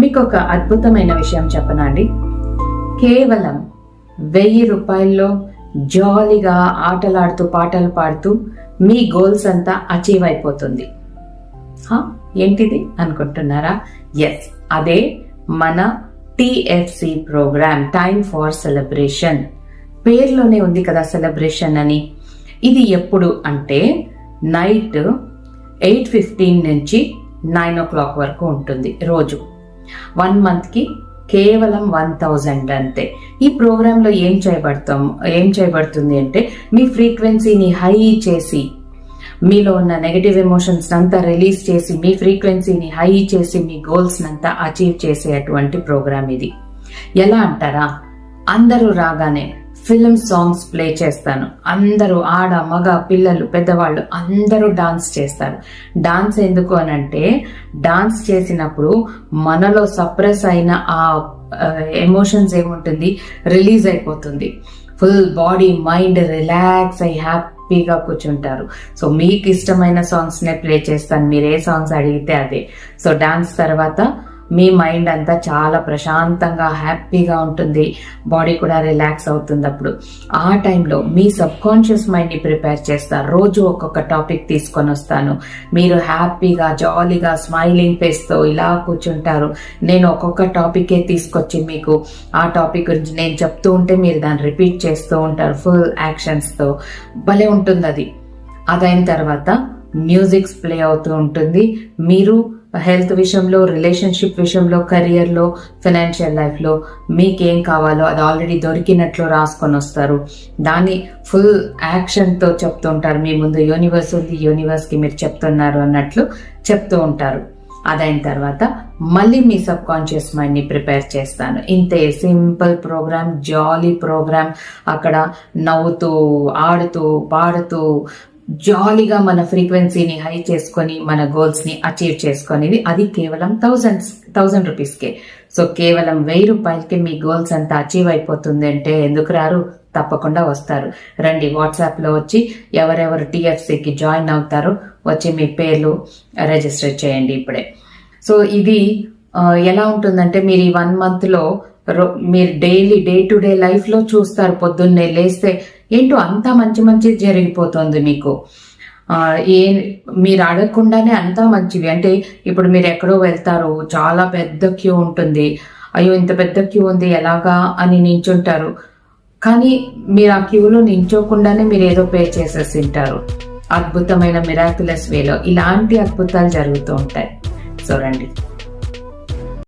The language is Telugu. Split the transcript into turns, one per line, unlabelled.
మీకు ఒక అద్భుతమైన విషయం చెప్పనండి కేవలం వెయ్యి రూపాయల్లో జాలీగా ఆటలాడుతూ పాటలు పాడుతూ మీ గోల్స్ అంతా అచీవ్ అయిపోతుంది. ఏంటిది అనుకుంటున్నారా? ఎస్ అదే మన TFC program time for celebration పేర్లోనే ఉంది కదా సెలబ్రేషన్ అని. ఇది ఎప్పుడు అంటే నైట్ ఎయిట్ ఫిఫ్టీన్ నుంచి నైన్ ఓ క్లాక్ వరకు ఉంటుంది రోజు. వన్ మంత్కి కేవలం వన్ థౌజండ్ అంతే. ఈ ప్రోగ్రాంలో ఏం చేయబడతాం ఏం చేయబడుతుంది అంటే మీ ఫ్రీక్వెన్సీని హై చేసి మీలో ఉన్న నెగటివ్ ఎమోషన్స్ అంతా రిలీజ్ చేసి మీ ఫ్రీక్వెన్సీని హై చేసి మీ గోల్స్ అంతా అచీవ్ చేసేటువంటి ప్రోగ్రామ్ ఇది. ఎలా అంటారా? అందరూ రాగానే ఫిల్మ్ సాంగ్స్ ప్లే చేస్తాను. అందరూ ఆడ మగ పిల్లలు పెద్దవాళ్ళు అందరూ డాన్స్ చేస్తారు. డాన్స్ ఎందుకు అని అంటే డాన్స్ చేసినప్పుడు మనలో సప్రెస్ అయిన ఆ ఎమోషన్స్ ఏముంటుంది? రిలీజ్ అయిపోతుంది. ఫుల్ బాడీ మైండ్ రిలాక్స్ అయ్యి హ్యాపీగా కూర్చుంటారు. సో మీకు ఇష్టమైన సాంగ్స్నే ప్లే చేస్తాను. మీరు ఏ సాంగ్స్ అడిగితే అదే. సో డాన్స్ తర్వాత మీ మైండ్ అంతా చాలా ప్రశాంతంగా హ్యాపీగా ఉంటుంది. బాడీ కూడా రిలాక్స్ అవుతుంది అప్పుడు. ఆ టైంలో మీ సబ్ కాన్షియస్ మైండ్ని ప్రిపేర్ చేస్తా. రోజు ఒక్కొక్క టాపిక్ తీసుకొని వస్తాను. మీరు హ్యాపీగా జాలీగా స్మైలింగ్ ఫేస్తో ఇలా కూర్చుంటారు. నేను ఒక్కొక్క టాపికే తీసుకొచ్చి మీకు ఆ టాపిక్ గురించి నేను చెప్తూ ఉంటే మీరు దాన్ని రిపీట్ చేస్తూ ఉంటారు. ఫుల్ యాక్షన్స్తో. భలే ఉంటుంది అది అదైన తర్వాత మ్యూజిక్స్ ప్లే అవుతూ ఉంటుంది. మీరు హెల్త్ విషయంలో రిలేషన్షిప్ విషయంలో కెరియర్లో ఫినాన్షియల్ లైఫ్లో మీకేం కావాలో అది ఆల్రెడీ దొరికినట్లు రాసుకొని వస్తారు. దాన్ని ఫుల్ యాక్షన్తో చెప్తూ ఉంటారు. మీ ముందు యూనివర్స్ ఉంది యూనివర్స్కి మీరు చెప్తున్నారు అన్నట్లు చెప్తూ ఉంటారు. అదైన తర్వాత మళ్ళీ మీ సబ్ కాన్షియస్ మైండ్ని ప్రిపేర్ చేస్తాను. ఇంతే సింపుల్ ప్రోగ్రామ్ జాలీ ప్రోగ్రామ్. అక్కడ నవ్వుతూ ఆడుతూ పాడుతూ జాలీగా మన ఫ్రీక్వెన్సీని హై చేసుకొని మన గోల్స్ని అచీవ్ చేసుకునేది అది కేవలం థౌజండ్స్ థౌజండ్ రూపీస్కే. సో కేవలం వెయ్యి రూపాయలకి మీ గోల్స్ అంతా అచీవ్ అయిపోతుంది అంటే ఎందుకు రారు? తప్పకుండా వస్తారు. రండి వాట్సాప్లో వచ్చి ఎవరెవరు టీఎఫ్సీకి జాయిన్ అవుతారో వచ్చి మీ పేర్లు రిజిస్టర్ చేయండి ఇప్పుడే. సో ఇది ఎలా ఉంటుందంటే మీరు ఈ వన్ మంత్లో రో- మీరు డైలీ డే టు డే లైఫ్లో చూస్తారు. పొద్దున్నే లేస్తే ఏంటో అంతా మంచి మంచి జరిగిపోతుంది మీకు. ఏ మీరు అడగకుండానే అంతా మంచివి. అంటే ఇప్పుడు మీరు ఎక్కడో వెళ్తారు చాలా పెద్ద క్యూ ఉంటుంది. అయ్యో ఇంత పెద్ద క్యూ ఉంది ఎలాగా అని నించుంటారు. కానీ మీరు ఆ క్యూలో నించోకుండానే మీరు ఏదో పే చేసేసి ఉంటారు అద్భుతమైన మిరాకులస్ వేలో ఇలాంటి అద్భుతాలు జరుగుతూ ఉంటాయి. సో రండి